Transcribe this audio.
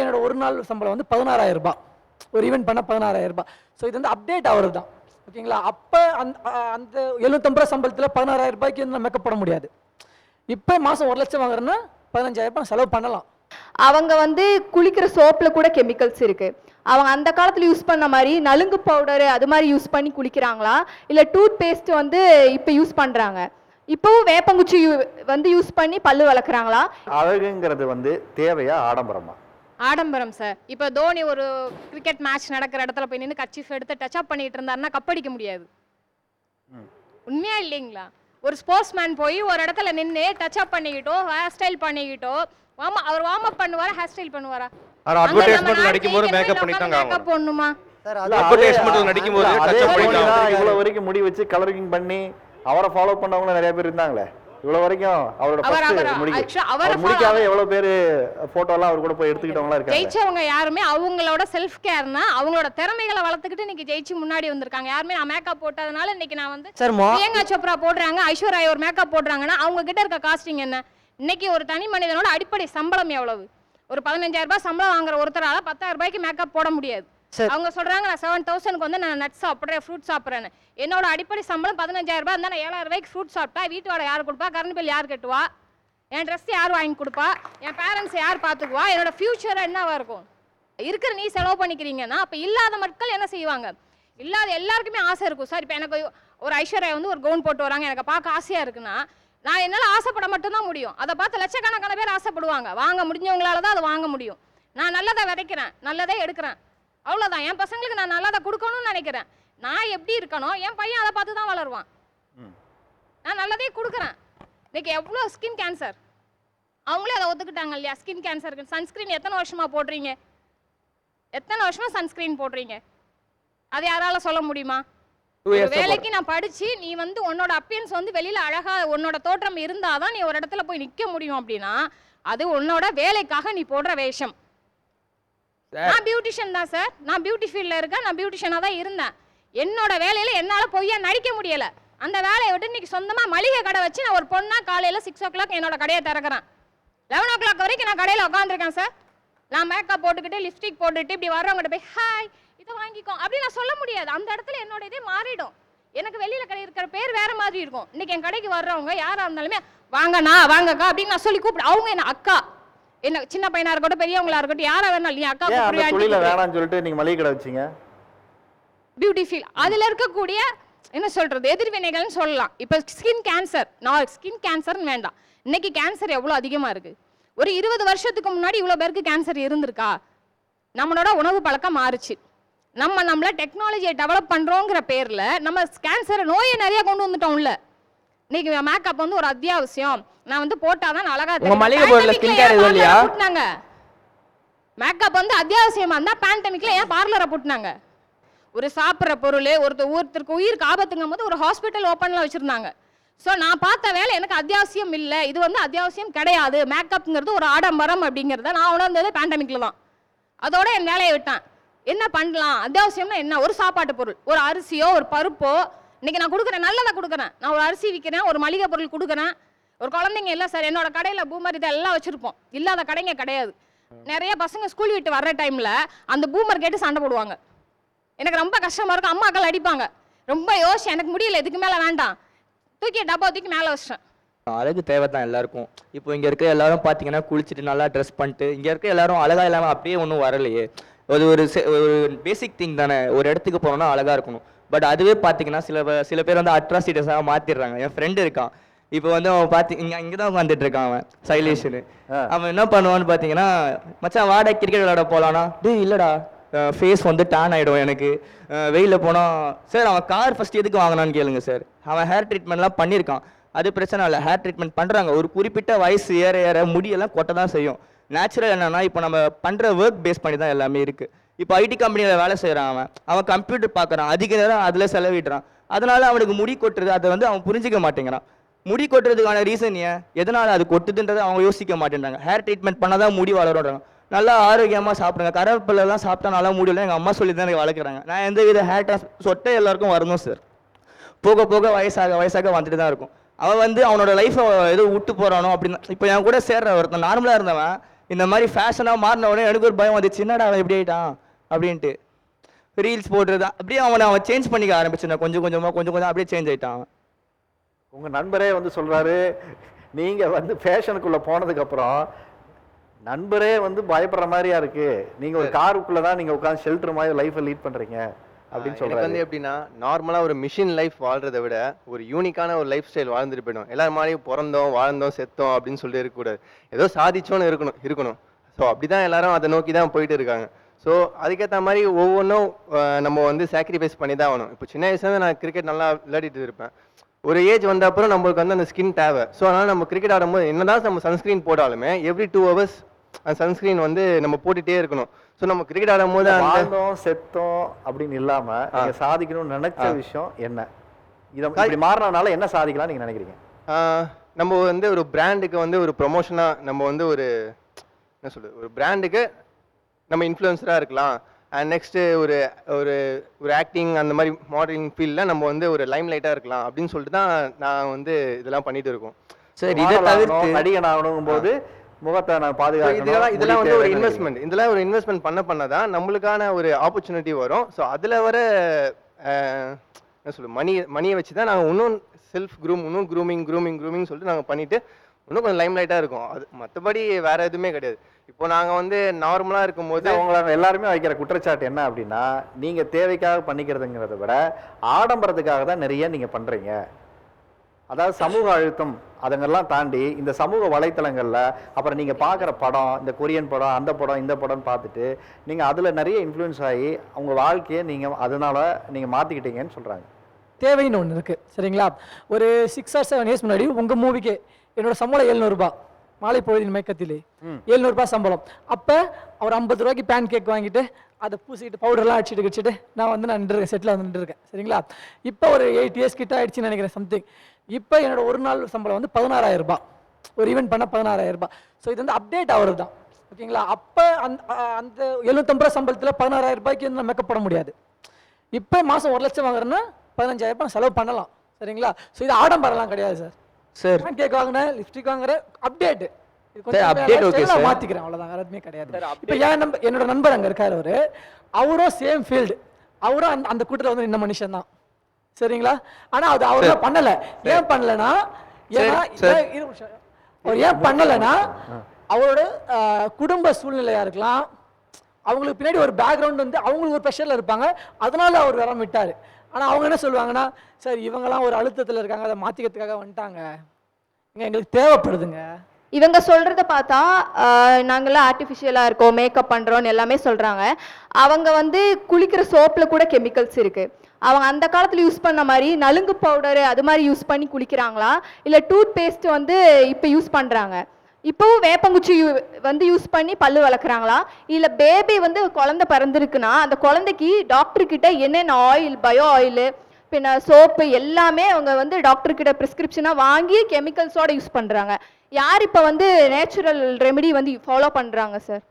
என்னோட ஒரு நாள் சம்பளம் வந்து பதினாறாயிரம் ரூபாய். ஒரு ஈவெண்ட் பண்ண பதினாறாயிரம் ரூபாய். ஸோ இது வந்து அப்டேட் ஆகிறது தான் ஓகேங்களா? அப்போ அந்த அந்த எழுநூத்தம்பது ரூபா சம்பளத்தில் பதினாறாயிரம் ரூபாய்க்கு வந்து நான் மேக்கப் போட முடியாது. இப்போ மாதம் ஒரு லட்சம் வாங்குறேன்னா பதினஞ்சாயிரம் ரூபாய் செலவு பண்ணலாம். அவங்க வந்து குளிக்கிற சோப்ல கூட கெமிக்கல்ஸ் இருக்கு. அவங்க அந்த காலத்துல யூஸ் பண்ண மாதிரி நலுங்கு பவுடர் அது மாதிரி யூஸ் பண்ணி குளிக்கிறாங்களா? இல்ல டூத் பேஸ்ட் வந்து இப்போ யூஸ் பண்றாங்க. இப்போவும் வேப்பங்குச்சி வந்து யூஸ் பண்ணி பல்லு வளர்க்குறாங்களா? அழகுங்கிறது வந்து தேவையா ஆடம்பரமா? ஆடம்பரம் சார் இப்போ தோனி ஒரு கிரிக்கெட் மேட்ச் நடக்கிற இடத்துல போய் நின்று கச்சிஃப் எடுத்து டச் அப் பண்ணிட்டு இருந்தாருன்னா கப்படிக்க முடியாது. உண்மையா இல்லைங்களா? ஒரு ஸ்போர்ட்ஸ் மேன் போய் ஒரு இடத்துல நின்று டச் அப் பண்ணிக்கிட்டோ ஹேர் ஸ்டைல் பண்ணிக்கிட்டோ வாமா அவர் வார்ம் அப் பண்ணுவாரா ஹேர் ஸ்டைல் பண்ணுவாரா? ஆனா அட்வர்டைஸ்மெண்ட் நடிக்கும்போது மேக்கப் பண்ணி தாங்க ஆகணும். மேக்கப் போடணுமா சார் அதே touch up தோனி பண்ணிக்கலாம். தான் இவ்வளவு வரைக்கும் முடி வச்சு கலரிங் பண்ணி அவரை ஃபாலோ பண்ணவங்களும் நிறைய பேர் இருந்தாங்களே. இவ்வளவு வரைக்கும் அவரோட அவர் எவ்வளவு பேர் போட்டோ எல்லாம் அவர் கூட போய் எடுத்துக்கிட்டவங்களா இருக்காங்க. ஜெயிச்சவங்க யாருமே அவங்களோட செல்ஃப் கேர்னா அவங்களோட திறமைகளை வளர்த்துக்கிட்டு இன்னைக்கு ஜெயிச்சு முன்னாடி வந்திருக்காங்க. யாருமே நான் மேக்கப் போட்டதுனால இன்னைக்கு நான் வந்து பிரியங்கா சோப்ரா போடுறாங்க ஐஸ்வர்யா ஒரு மேக்கப் போடுறாங்கன்னா அவங்க கிட்ட இருக்க காஸ்டிங் என்ன? இன்னைக்கு ஒரு தனி மனிதனோட அடிப்படை சம்பளம் எவ்வளவு? ஒரு பதினஞ்சாயிரம் ரூபாய் சம்பளம் வாங்குற ஒருத்தரால பத்தாயிரம் ரூபாய்க்கு மேக்கப் போட முடியாது. அவங்க சொல்றாங்க நான் செவன் தௌசண்ட்க்கு வந்து நான் நட்ஸ் சாப்பிட்றேன் ஃப்ரூட் சாப்பிட்றேன்னு. என்னோட அடிப்படை சம்பளம் பதினஞ்சாயிரம் ரூபாய் இருந்தால் நான் ஏழாயிரம் ரூபாய்க்கு ஃப்ரூட் சாப்பிட்டா வீட்டு வாடகை யார் கொடுப்பா? கரண்ட் பில் யார் கட்டுவா? என் ட்ரெஸ் யார் வாங்கி கொடுப்பா? என் பேரண்ட்ஸ் யார் பார்த்துக்குவா என்னோட ஃபியூச்சர் என்னவா இருக்கும்? இருக்கிற நீ செலவு பண்ணிக்கிறீங்கன்னா அப்போ இல்லாத மக்கள் என்ன செய்வாங்க? இல்லாத எல்லாருக்குமே ஆசை இருக்கும். சார் இப்போ எனக்கு ஒரு ஐஸ்வர்யா வந்து ஒரு கவுன் போட்டு வராங்க எனக்கு பார்க்க ஆசையாக இருக்குன்னா நான் என்னால் ஆசைப்பட மட்டும்தான் முடியும். அதை பார்த்து லட்சக்கணக்கான பேர் ஆசைப்படுவாங்க. வாங்க முடிஞ்சவங்களால தான் அதை வாங்க முடியும். நான் நல்லதை விதைக்கிறேன் நல்லதே எடுக்கிறேன். அவ்வளோதான் என் பசங்களுக்கு நான் நல்லதை கொடுக்கணும்னு நினைக்கிறேன். நான் எப்படி இருக்கணும் என் பையன் அதை பார்த்து தான் வளருவான். நான் நல்லதே கொடுக்குறேன். இன்னைக்கு எவ்வளோ ஸ்கின் கேன்சர் அவங்களே அதை ஒத்துக்கிட்டாங்க இல்லையா? ஸ்கின் கேன்சருக்கு சன்ஸ்கிரீன் எத்தனை வருஷமா போடுறீங்க? எத்தனை வருஷமா சன்ஸ்கிரீன் போடுறீங்க? அது யாரால சொல்ல முடியுமா? வேலைக்கு நான் படிச்சு நீ வந்து உன்னோட அப்பியன்ஸ் வந்து வெளியில அழகா உன்னோட தோற்றம் இருந்தாதான் நீ ஒரு இடத்துல போய் நிக்க முடியும் அப்படின்னா அது உன்னோட வேலைக்காக நீ போடுற வேஷம். நான் பியூட்டிஷியன் தான் சார் நான் பியூட்டி ஃபீல்டில் இருக்கேன். நான் பியூட்டிஷியனாக தான் இருந்தேன். என்னோட வேலையில் என்னால் பொய்யா நடிக்க முடியலை. அந்த வேலையை விட்டு இன்னைக்கு சொந்தமாக மளிகை கடை வச்சு நான் ஒரு பொண்ணா காலையில் சிக்ஸ் ஓ கிளாக் என்னோட கடையை திறக்கிறேன். லெவன் ஓ கிளாக் வரைக்கும் நான் கடையில் உட்காந்துருக்கேன் சார் நான் மேக்கப் போட்டுக்கிட்டு லிப்ஸ்டிக் போட்டுட்டு இப்படி வர்றவங்ககிட்ட போய் ஹாய் இதை வாங்கிக்கோ. அப்படி நான் சொல்ல முடியாது. அந்த இடத்துல என்னோட இதே மாறிடும். எனக்கு வெளியில் கடை இருக்கிற பேர் வேற மாதிரி இருக்கும். இன்னைக்கு என் கடைக்கு வர்றவங்க யாராக இருந்தாலுமே வாங்கண்ணா வாங்கக்கா அப்படின்னு நான் சொல்லி கூப்பிடு அவங்க என்ன அக்கா என்ன சின்ன பையனா இருக்கட்டும் பெரியவங்களா இருக்கட்டும் யாரா வேணாலும் நீ அக்கா தொழில வேணாம்னு சொல்லிட்டு நீங்க மளிகை கடை வச்சீங்க? பியூட்டி ஃபீல் அதில் இருக்கக்கூடிய என்ன சொல்றது எதிர்வினைகள்னு சொல்லலாம். இப்போ ஸ்கின் கேன்சர் நான் ஸ்கின் கேன்சர்னு வேண்டாம். இன்னைக்கு கேன்சர் எவ்வளோ அதிகமாக இருக்கு? ஒரு இருபது வருஷத்துக்கு முன்னாடி இவ்வளோ பேருக்கு கேன்சர் இருந்திருக்கா? நம்மளோட உணவு பழக்கம் மாறுச்சு. நம்ம நம்மள டெக்னாலஜியை டெவலப் பண்ணுறோங்கிற பேரில் நம்ம கேன்சர் நோயை நிறைய கொண்டு வந்துட்டோம் உள்ள இன்னைக்கு மேக்கப் வந்து ஒரு அத்தியாவசியம். நான் வந்து போட்டாதான் அழகா உங்க மளிகை பொருள்ல skin care எதுவும் இல்லையா? கூட்டினாங்க மேக்கப் வந்து அத்தியாவசியமா இருந்தா பேண்டமிக்ல ஏன் பார்லரை போட்டுனாங்க? ஒரு சாப்பிட்ற பொருள் ஒருத்தர் ஒருத்தருக்கு உயிருக்கு ஆபத்துங்கும் போது ஒரு ஹாஸ்பிட்டல் ஓப்பனில் வச்சுருந்தாங்க. ஸோ நான் பார்த்த வேலை எனக்கு அத்தியாவசியம் இல்லை. இது வந்து அத்தியாவசியம் கிடையாது. மேக்கப்ங்கிறது ஒரு ஆடம்பரம் அப்படிங்கிறத நான் உணர்ந்தது பேண்டமிக்கில் தான். அதோட என் வேலையை விட்டேன். என்ன பண்ணலாம்? அத்தியாவசியம்னா என்ன? ஒரு சாப்பாட்டு பொருள். ஒரு அரிசியோ ஒரு பருப்போ இன்னைக்கு நான் கொடுக்குறேன் நல்லதை கொடுக்குறேன். நான் ஒரு அரிசி விற்கிறேன் ஒரு மளிகை பொருள் கொடுக்குறேன். ஒரு குழந்தைங்க இல்லை சார் என்னோட கடையில் பூமர் இதெல்லாம் வச்சுருப்போம். இல்லாத கடைங்க கிடையாது. நிறைய பசங்க ஸ்கூல் விட்டு வர்ற டைமில் அந்த பூமர் கேட்டு சண்டை போடுவாங்க. எனக்கு ரொம்ப கஷ்டமாக இருக்கும். அம்மாக்கள் அடிப்பாங்க. ரொம்ப யோசிச்சு எனக்கு முடியல இதுக்கு மேலே வேண்டாம். தூக்கி டப்பா தூக்கி மேலே வச்சிட்டேன். அழகு தேவை தான் எல்லாருக்கும். இப்போ இங்கே இருக்க எல்லாரும் பார்த்தீங்கன்னா குளிச்சுட்டு நல்லா ட்ரெஸ் பண்ணிட்டு இங்கே இருக்க எல்லாரும் அழகாக இல்லாமல் அப்படியே ஒன்றும் வரலையே. அது ஒரு ஒரு பேசிக் திங் தானே. ஒரு இடத்துக்கு போனோம்னா அழகாக இருக்கணும். பட் அதுவே பார்த்தீங்கன்னா சில சில பேர் வந்து அட்ராசிட்டிஸாக மாற்றிடுறாங்க என் ஃப்ரெண்டு இருக்கான். இப்போ வந்து அவன் பார்த்தி இங்கே இங்கே தான் உட்காந்துட்டு இருக்கான் அவன் சைலேஷனு. அவன் என்ன பண்ணுவான்னு பார்த்தீங்கன்னா மச்சான் வாடா கிரிக்கெட் விளையாட போகலான்னா டேய் இல்லைடா. ஃபேஸ் வந்து டேன் ஆகிடும் எனக்கு. வெயிலில் போனால் சார் அவன் கார் ஃபஸ்ட் எதுக்கு வாங்கினான்னு கேளுங்க சார். அவன் ஹேர் ட்ரீட்மெண்ட்லாம் பண்ணியிருக்கான். அது பிரச்சனை இல்லை. ஹேர் ட்ரீட்மெண்ட் பண்ணுறாங்க ஒரு குறிப்பிட்ட வயசு ஏற ஏற முடியெல்லாம் கொட்ட தான் செய்யும். நேச்சுரல் என்னென்னா இப்போ நம்ம பண்ணுற ஒர்க் பேஸ் பண்ணி தான் எல்லாமே இருக்குது இப்போ ஐடி கம்பெனியில் வேலை செய்கிறான் அவன். அவன் கம்ப்யூட்டர் பார்க்குறான் அதிக நேரம் அதில் செலவிடுறான். அதனால் அவனுக்கு முடி கொட்டுறது அதை வந்து அவன் புரிஞ்சிக்க மாட்டேங்கிறான். முடி கொட்டுறதுக்கான ரீசன் ஏன்? எதனால் அது கொட்டுதுன்றதை அவங்க யோசிக்க மாட்டேன்றாங்க. ஹேர் ட்ரீட்மெண்ட் பண்ணால் தான் முடி வளரும்ன்றாங்க. நல்லா ஆரோக்கியமாக சாப்பிடுங்க. கருவேப்பிலெல்லாம் சாப்பிட்டா நல்லா முடியல எங்கள் அம்மா சொல்லி தான் எனக்கு வளர்க்குறாங்க. நான் எந்த வித ஹேர் சொட்டை எல்லாருக்கும் வரணும் சார் போக போக வயசாக வயசாக வந்துட்டு தான் இருக்கும். அவன் வந்து அவனோட லைஃப்பை ஏதோ விட்டு போகிறானோ அப்படின்னு. இப்போ என் கூட சேர்ற ஒருத்தன் நார்மலாக இருந்தவன் இந்த மாதிரி ஃபேஷனாக மாறின உடனே எனக்கு ஒரு பயம் வந்துச்சு. என்னடா அவன் எப்படி ஆயிட்டான்? அப்படின்ட்டு. ரீல்ஸ் போடுறது அப்படியே அவனை அவன் சேஞ்ச் பண்ணிக்க ஆரம்பிச்சிருந்தான் கொஞ்சம் கொஞ்சமாக கொஞ்சம் கொஞ்சம் அப்படியே சேஞ்ச் ஆயிட்டான். அவன். உங்க நண்பரே வந்து சொல்றாரு நீங்க வந்து ஃபேஷனுக்குள்ள போனதுக்கு அப்புறம் நண்பரே வந்து பயப்படுற மாதிரியா இருக்கு. நீங்க ஒரு காருக்குள்ள தான் நீங்க உட்கார்ந்து ஷெல்டர் மாதிரி லைஃபை லீட் பண்றீங்க. அப்படின்னு எனக்கு வந்து சொல்றாரு எப்படின்னா நார்மலா ஒரு மிஷின் லைஃப் வாழ்றதை விட ஒரு யூனிக்கான ஒரு லைஃப் ஸ்டைல் வாழ்ந்துட்டு போயிடும். எல்லாரும் மாதிரியும் பிறந்தோம் வாழ்ந்தோம் செத்தோம் அப்படின்னு சொல்லிட்டு இருக்கக்கூடாது. ஏதோ சாதிச்சோன்னு இருக்கணும் இருக்கணும். ஸோ அப்படிதான் எல்லாரும் அதை நோக்கி தான் போயிட்டு இருக்காங்க. ஸோ அதுக்கேற்ற மாதிரி ஒவ்வொன்றும் நம்ம வந்து சாக்ரிஃபைஸ் பண்ணி தான் ஆகணும். இப்போ சின்ன வயசுலேருந்து நான் கிரிக்கெட் நல்லா விளையாடிட்டு இருப்பேன். ஒரு ஏஜ் வந்த அப்புறம் நம்மளுக்கு வந்து அந்த ஸ்கின் தேவை. ஸோ அதனால் நம்ம கிரிக்கெட் ஆடும்போது என்னதான் நம்ம சன்ஸ்க்ரீன் போட்டாலுமே எவ்ரி டூ ஹவர்ஸ் அந்த சன்ஸ்க்ரீன் வந்து நம்ம போட்டுட்டே இருக்கணும். ஸோ நம்ம கிரிக்கெட் ஆடும்போது அந்த வாழ்ந்தோம் செத்தோம் அப்படின்னு இல்லாம நீங்க சாதிக்கணும்னு நினைச்ச விஷயம் என்ன? இத இப்படி மாறினால என்ன சாதிக்கலாம் நீங்க நினைக்கிறீங்க? நம்ம வந்து ஒரு பிராண்டுக்கு வந்து ஒரு ப்ரொமோஷனாக நம்ம வந்து ஒரு என்ன சொல்றது ஒரு பிராண்டுக்கு நம்ம இன்ஃப்ளூயன்சராக இருக்கலாம். அண்ட் நெக்ஸ்ட்டு ஒரு ஒரு ஒரு ஆக்டிங் அந்த மாதிரி மாடலிங் ஃபீல்டில் நம்ம வந்து ஒரு லைம் லைட்டாக இருக்கலாம் அப்படின்னு சொல்லிட்டு தான் நான் வந்து இதெல்லாம் பண்ணிட்டு இருக்கோம். சரி இதை தவிர்த்து நடிகன் ஆகணும் போது முகத்தை நான் பாதுகாக்கணும் இதெல்லாம் இதெல்லாம் வந்து ஒரு இன்வெஸ்ட்மெண்ட் இதெல்லாம் ஒரு இன்வெஸ்ட்மெண்ட் பண்ண பண்ண தான் நம்மளுக்கான ஒரு ஆப்பர்ச்சுனிட்டி வரும். ஸோ அதில் வர என்ன சொல்ல மணி மணியை வச்சு தான் நாங்கள் இன்னும் செல்ஃப் க்ரூம் இன்னும் க்ரூமிங் க்ரூமிங் க்ரூமிங் சொல்லிட்டு நாங்கள் பண்ணிட்டு இன்னும் கொஞ்சம் லைம் லைட்டாக இருக்கும். அது மற்றபடி வேற எதுவுமே கிடையாது. இப்போ நாங்கள் வந்து நார்மலாக இருக்கும்போது இது உங்களை எல்லாருமே வைக்கிற குற்றச்சாட்டு என்ன அப்படின்னா நீங்க தேவைக்காக பண்ணிக்கிறதுங்கிறத விட ஆடம்பரத்துக்காக தான் நிறைய நீங்க பண்றீங்க. அதாவது சமூக அழுத்தம் அதங்கெல்லாம் தாண்டி இந்த சமூக வலைத்தளங்கள்ல அப்புறம் நீங்க பார்க்குற படம் இந்த கொரியன் படம் அந்த படம் இந்த படம்னு பார்த்துட்டு நீங்க அதுல நிறைய இன்ஃப்ளூயன்ஸ் ஆகி உங்க வாழ்க்கையை நீங்க அதனால நீங்க மாத்திக்கிட்டீங்கன்னு சொல்றாங்க. தேவைன்னு ஒன்று இருக்குது சரிங்களா? ஒரு சிக்ஸ் ஆர் செவன் இயர்ஸ் முன்னாடி உங்கள் மூவிக்கு என்னோட சம்பளம் எழுநூறுபா. மாலை பொழுதின் மயக்கத்திலே எழுநூறுபா சம்பளம். அப்போ ஒரு ஐம்பது ரூபாய்க்கு பேன் கேக் வாங்கிட்டு அதை பூசிக்கிட்டு பவுடர்லாம் அடிச்சுட்டு கிடிச்சிட்டு நான் வந்து நான் நின்றுருக்கேன் செட்டில் வந்து நின்றுருக்கேன். சரிங்களா? இப்போ ஒரு எயிட் இயர்ஸ் கிட்ட ஆயிடுச்சுன்னு நினைக்கிறேன் சம்திங் இப்போ என்னோட ஒரு நாள் சம்பளம் வந்து பதினாறாயிரம் ரூபாய். ஒரு ஈவெண்ட் பண்ண பதினாறாயிரம் ரூபாய். ஸோ இது வந்து அப்டேட் ஆகிறது தான். ஓகேங்களா? அப்போ அந்த அந்த எழுநூத்தம்பது ரூபா சம்பளத்தில் பதினாறாயிரம் ரூபாய்க்கு வந்து மேக்கப் பண்ண முடியாது. இப்போ மாதம் ஒரு லட்சம் வாங்குறேன்னா பதினஞ்சாயிரம் ரூபாய் செலவு பண்ணலாம். சரிங்களா? ஸோ இது ஆடம்பரம்லாம் கிடையாது சார் சார் கேக் வாங்கினேன் லிப்ஸ்டிக் வாங்குறேன் அப்டேட். மாத்திக்கிறேன் அவ்வளவுதான் வேற எதுவுமே கிடையாது. இப்போ என் நம்ப என்னோட நண்பர் அங்க இருக்காரு அவரு. அவரும் சேம் ஃபீல்டு அவரும் அந்த அந்த கூட்டத்தில் வந்து நின்ன மனுஷன் தான். சரிங்களா? ஆனா அது அவர் பண்ணல. ஏன் பண்ணலனா ஏன்னா. ஏன். அவர் ஏன் பண்ணலைன்னா அவரோட ஆஹ், குடும்ப சூழ்நிலையா இருக்கலாம். அவங்களுக்கு பின்னாடி ஒரு பேக்ரவுண்ட் வந்து அவங்களுக்கு ஒரு ப்ரெஷரில் இருப்பாங்க. அதனால அவர் வர விட்டாரு. ஆனா அவங்க என்ன சொல்லுவாங்கன்னா சார் இவங்கெல்லாம் ஒரு அழுத்தத்தில் இருக்காங்க அதை மாற்றிக்கிறதுக்காக வந்துட்டாங்க. இங்க எங்களுக்கு தேவைப்படுதுங்க. இவங்க சொல்றத பார்த்தா நாங்களாம் நாங்கெல்லாம் ஆர்டிஃபிஷியலாக இருக்கோம் மேக்கப் பண்றோம்னு எல்லாமே சொல்றாங்க. அவங்க வந்து குளிக்கிற சோப்பில் கூட கெமிக்கல்ஸ் இருக்கு. அவங்க அந்த காலத்தில் யூஸ் பண்ண மாதிரி நலுங்கு பவுடரு அது மாதிரி யூஸ் பண்ணி குளிக்கிறாங்களா? இல்லை டூத் பேஸ்ட் வந்து இப்போ யூஸ் பண்ணுறாங்க இப்போவும் வேப்பங்குச்சி யூ- வந்து யூஸ் பண்ணி பல்லு வளர்க்குறாங்களா? இல்லை பேபி வந்து குழந்தை பிறந்திருக்குன்னா அந்த குழந்தைக்கு டாக்டர்கிட்ட என்னென்ன ஆயில் பயோ ஆயிலு பின்ன சோப்பு எல்லாமே அவங்க வந்து டாக்டர்கிட்ட ப்ரிஸ்கிரிப்ஷனாக வாங்கி கெமிக்கல்ஸோட யூஸ் பண்ணுறாங்க யார் இப்போ வந்து நேச்சுரல் ரெமெடி வந்து ஃபாலோ பண்ணுறாங்க சார்